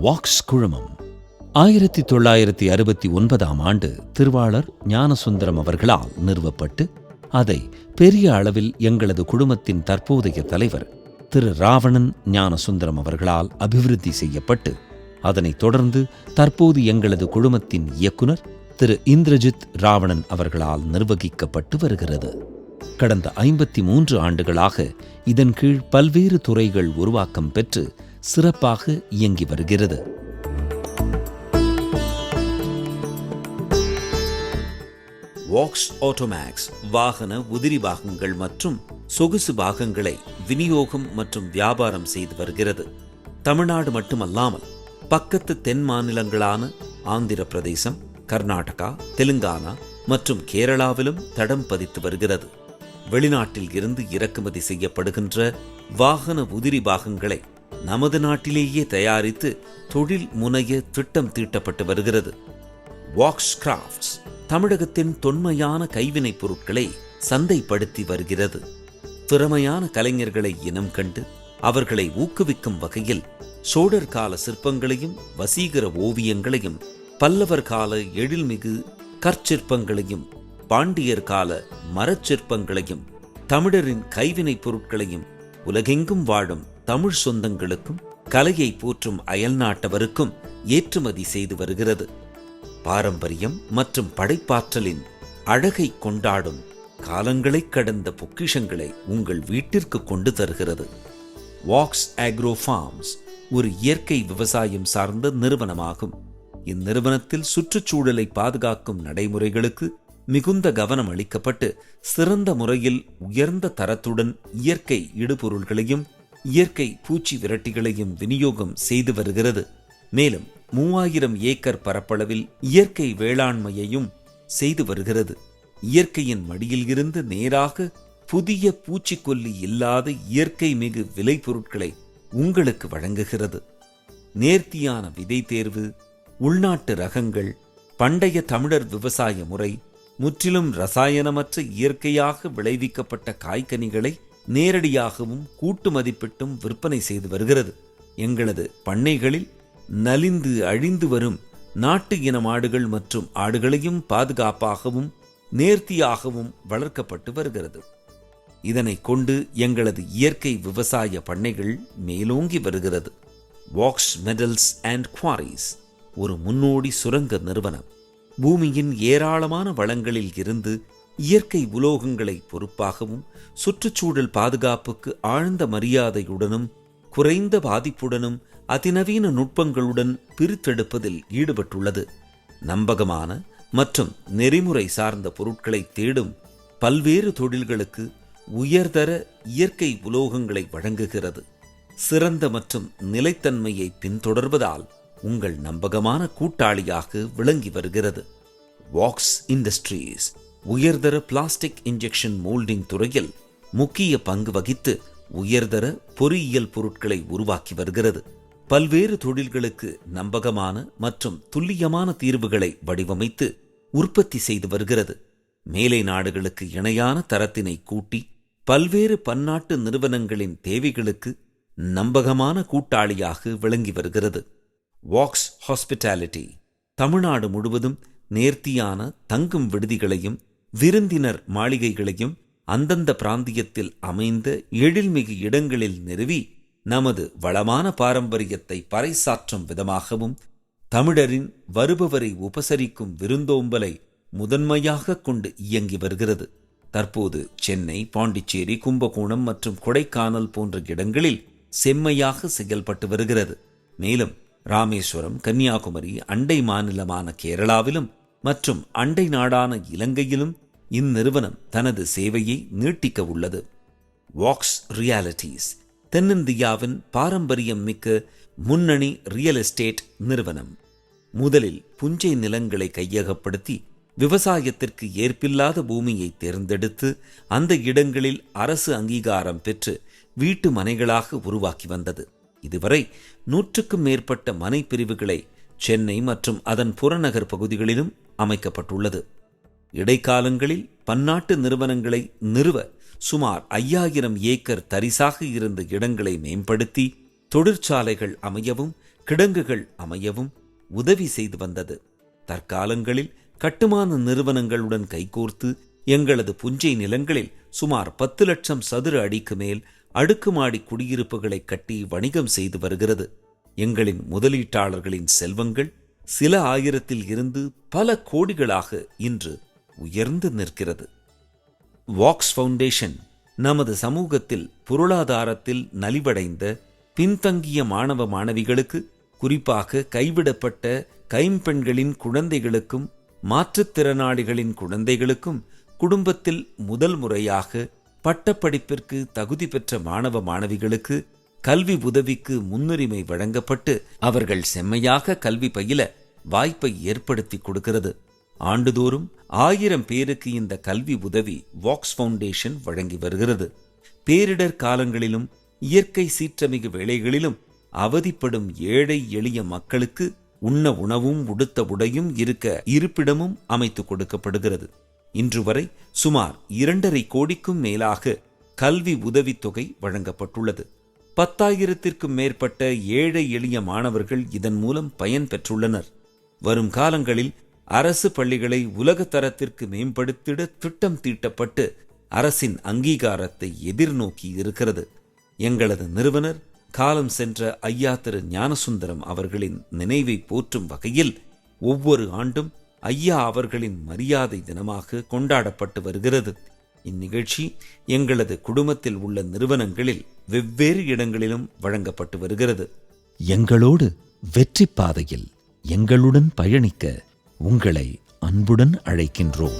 Walks குழுமம் ஆயிரத்தி தொள்ளாயிரத்தி அறுபத்தி ஒன்பதாம் ஆண்டு திருவாளர் ஞானசுந்தரம் அவர்களால் நிறுவப்பட்டு அதை பெரிய அளவில் எங்களது குழுமத்தின் தற்போதைய தலைவர் திரு ராவணன் ஞானசுந்தரம் அவர்களால் அபிவிருத்தி செய்யப்பட்டு அதனைத் தொடர்ந்து தற்போது எங்களது குழுமத்தின் இயக்குனர் திரு இந்திரஜித் ராவணன் அவர்களால் நிர்வகிக்கப்பட்டு வருகிறது. கடந்த ஐம்பத்தி மூன்று ஆண்டுகளாக இதன் கீழ் பல்வேறு துறைகள் உருவாக்கம் பெற்று சிறப்பாக இயங்கி வருகிறது. வாக்ஸ் ஆட்டோமேக்ஸ் வாகன உதிரி பாகங்கள் மற்றும் சொகுசு பாகங்களை விநியோகம் மற்றும் வியாபாரம் செய்து வருகிறது. தமிழ்நாடு மட்டுமல்லாமல் பக்கத்து தென் மாநிலங்களான ஆந்திர பிரதேசம் கர்நாடகா தெலுங்கானா மற்றும் கேரளாவிலும் தடம் பதித்து வருகிறது. வெளிநாட்டில் இருந்து இறக்குமதி செய்யப்படுகின்ற வாகன உதிரி பாகங்களை நமது நாட்டிலேயே தயாரித்து தொழில் முனைய திட்டம் தீட்டப்பட்டு வருகிறது. வாக்ஸ் கிராஃப்ட்ஸ் தமிழகத்தின் தொன்மையான கைவினைப் பொருட்களை சந்தைப்படுத்தி வருகிறது. திறமையான கலைஞர்களை இனம் கண்டு அவர்களை ஊக்குவிக்கும் வகையில் சோழர் கால சிற்பங்களையும் வசீகர ஓவியங்களையும் பல்லவர் கால எழில்மிகு கற்சிற்பங்களையும் பாண்டியர் கால மரச்சிற்பங்களையும் தமிழரின் கைவினைப் பொருட்களையும் உலகெங்கும் வாழும் தமிழ் சொந்தங்களுக்கும் கலையை போற்றும் அயல்நாட்டவருக்கும் ஏற்றுமதி செய்து வருகிறது. பாரம்பரியம் மற்றும் படைப்பாற்றலின் அழகை கொண்டாடும் காலங்களைக் கடந்த பொக்கிஷங்களை உங்கள் வீட்டிற்கு கொண்டு தருகிறது. வாக்ஸ் ஆக்ரோ ஃபார்ம்ஸ் ஒரு இயற்கை விவசாயம் சார்ந்த நிறுவனமாகும். இந்நிறுவனத்தில் சுற்றுச்சூழலை பாதுகாக்கும் நடைமுறைகளுக்கு மிகுந்த கவனம் அளிக்கப்பட்டு சிறந்த முறையில் உயர்ந்த தரத்துடன் இயற்கை இடுபொருள்களையும் இயற்கை பூச்சி விரட்டிகளையும் விநியோகம் செய்து வருகிறது. மேலும் மூவாயிரம் ஏக்கர் பரப்பளவில் இயற்கை வேளாண்மையையும் செய்து வருகிறது. இயற்கையின் மடியில் இருந்து நேராக புதிய பூச்சிக்கொல்லி இல்லாத இயற்கை மிகு விளைபொருட்களை உங்களுக்கு வழங்குகிறது. நேர்த்தியான விதை தேர்வு உள்நாட்டு ரகங்கள் பண்டைய தமிழர் விவசாய முறை முற்றிலும் ரசாயனமற்ற இயற்கையாக விளைவிக்கப்பட்ட காய்கனிகளை நேரடியாகவும் கூட்டு மதிப்பிட்டும் விற்பனை செய்து வருகிறது. எங்களது பண்ணைகளில் நலிந்து அழிந்து வரும் நாட்டு இன மாடுகள் மற்றும் ஆடுகளையும் பாதுகாப்பாகவும் நேர்த்தியாகவும் வளர்க்கப்பட்டு வருகிறது. இதனை கொண்டு எங்களது இயற்கை விவசாய பண்ணைகள் மேலோங்கி வருகிறது. வாக்ஸ் மெடல்ஸ் அண்ட் குவாரிஸ் ஒரு முன்னோடி சுரங்க நிறுவனம். பூமியின் ஏராளமான வளங்களில் இருந்து இயற்கை உலோகங்களை பொறுப்பாகவும் சுற்றுச்சூழல் பாதுகாப்புக்கு ஆழ்ந்த மரியாதையுடனும் குறைந்த பாதிப்புடனும் அதிநவீன நுட்பங்களுடன் பிரித்தெடுப்பதில் ஈடுபட்டுள்ளது. நம்பகமான மற்றும் நெறிமுறை சார்ந்த பொருட்களை தேடும் பல்வேறு தொழில்களுக்கு உயர்தர இயற்கை உலோகங்களை வழங்குகிறது. சிறந்த மற்றும் நிலைத்தன்மையை பின்தொடர்வதால் உங்கள் நம்பகமான கூட்டாளியாக விளங்கி வருகிறது. வாக்ஸ் இண்டஸ்ட்ரீஸ் உயர்தர பிளாஸ்டிக் இன்ஜெக்ஷன் மோல்டிங் துறையில் முக்கிய பங்கு வகித்து உயர்தர பொறியியல் பொருட்களை உருவாக்கி வருகிறது. பல்வேறு தொழில்களுக்கு நம்பகமான மற்றும் துல்லியமான தீர்வுகளை வடிவமைத்து உற்பத்தி செய்து வருகிறது. மேலை நாடுகளுக்கு இணையான தரத்தினை கூட்டி பல்வேறு பன்னாட்டு நிறுவனங்களின் தேவைகளுக்கு நம்பகமான கூட்டாளியாக விளங்கி வருகிறது. வாக்ஸ் ஹாஸ்பிட்டாலிட்டி தமிழ்நாடு முழுவதும் நேர்த்தியான தங்கும் விடுதிகளையும் விருந்தினர் மாளிகைகளையும் அந்தந்த பிராந்தியத்தில் அமைந்த எழில்மிகு இடங்களில் நிறுவி நமது வளமான பாரம்பரியத்தை பறைசாற்றும் விதமாகவும் தமிழரின் வருபவரை உபசரிக்கும் விருந்தோம்பலை முதன்மையாக கொண்டு இயங்கி வருகிறது. தற்போது சென்னை பாண்டிச்சேரி கும்பகோணம் மற்றும் கொடைக்கானல் போன்ற இடங்களில் செம்மையாக செயல்பட்டு வருகிறது. மேலும் ராமேஸ்வரம் கன்னியாகுமரி அண்டை மாநிலமான கேரளாவிலும் மற்றும் அண்டை நாடான இலங்கையிலும் இந்நிறுவனம் தனது சேவையை நீட்டிக்க உள்ளது. வாக்ஸ் ரியாலிட்டிஸ் தென்னிந்தியாவின் பாரம்பரியம் மிக்க முன்னணி ரியல் எஸ்டேட் நிறுவனம். முதலில் புஞ்சை நிலங்களை கையகப்படுத்தி விவசாயத்திற்கு ஏற்பில்லாத பூமியை தேர்ந்தெடுத்து அந்த இடங்களில் அரசு அங்கீகாரம் பெற்று வீட்டு மனைகளாக உருவாக்கி வந்தது. இதுவரை நூற்றுக்கும் மேற்பட்ட மனை பிரிவுகளை சென்னை மற்றும் அதன் புறநகர் பகுதிகளிலும் அமைக்கப்பட்டுள்ளது. இடைக்காலங்களில் பன்னாட்டு நிறுவனங்களை நிறுவ சுமார் ஐயாயிரம் ஏக்கர் தரிசாக இருந்த இடங்களை மேம்படுத்தி தொழிற்சாலைகள் அமையவும் கிடங்குகள் அமையவும் உதவி செய்து வந்தது. தற்காலங்களில் கட்டுமான நிறுவனங்களுடன் கைகோர்த்து எங்களது புஞ்சை நிலங்களில் சுமார் பத்து லட்சம் சதுர அடிக்கு மேல் அடுக்குமாடி குடியிருப்புகளை கட்டி வணிகம் செய்து வருகிறது. எங்களின் முதலீட்டாளர்களின் செல்வங்கள் சில ஆயிரத்தில் இருந்து பல கோடிகளாக இன்று உயர்ந்து நிற்கிறது. வாக்ஸ் ஃபவுண்டேஷன் நமது சமூகத்தில் பொருளாதாரத்தில் நலிவடைந்த பின்தங்கிய மாணவ மாணவிகளுக்கு குறிப்பாக கைவிடப்பட்ட கைம்பெண்களின் குழந்தைகளுக்கும் மாற்றுத்திறனாளிகளின் குழந்தைகளுக்கும் குடும்பத்தில் முதல் முறையாக பட்டப்படிப்பிற்கு தகுதி பெற்ற மாணவ மாணவிகளுக்கு கல்வி உதவிக்கு முன்னுரிமை வழங்கப்பட்டு அவர்கள் செம்மையாக கல்வி பயில வாய்ப்பை ஏற்படுத்தி கொடுக்கிறது. ஆண்டுதோறும் ஆயிரம் பேருக்கு இந்த கல்வி உதவி வாக்ஸ் ஃபவுண்டேஷன் வழங்கி வருகிறது. பேரிடர் காலங்களிலும் இயற்கை சீற்றமிகு வேளைகளிலும் அவதிப்படும் ஏழை எளிய மக்களுக்கு உண்ண உணவும் உடுத்த உடையும் இருக்க இருப்பிடமும் அமைத்து கொடுக்கப்படுகிறது. இன்று வரை சுமார் இரண்டரை கோடிக்கும் மேலாக கல்வி உதவித்தொகை வழங்கப்பட்டுள்ளது. பத்தாயிரத்திற்கும் மேற்பட்ட ஏழை எளிய மாணவர்கள் இதன் மூலம் பயன் பெற்றுள்ளனர். வரும் காலங்களில் அரசு பள்ளிகளை உலக தரத்திற்கு மேம்படுத்திட திட்டம் தீட்டப்பட்டு அரசின் அங்கீகாரத்தை எதிர்நோக்கி இருக்கிறது. எங்களது நிறுவனர் காலம் சென்ற ஐயா திரு ஞானசுந்தரம் அவர்களின் நினைவை போற்றும் வகையில் ஒவ்வொரு ஆண்டும் ஐயா அவர்களின் மரியாதை தினமாக கொண்டாடப்பட்டு வருகிறது. இந்நிகழ்ச்சி எங்களது குடும்பத்தில் உள்ள நிறுவனங்களில் வெவ்வேறு இடங்களிலும் வழங்கப்பட்டு வருகிறது. எங்களோடு வெற்றி பாதையில் எங்களுடன் பயணிக்க உங்களை அன்புடன் அழைக்கின்றோம்.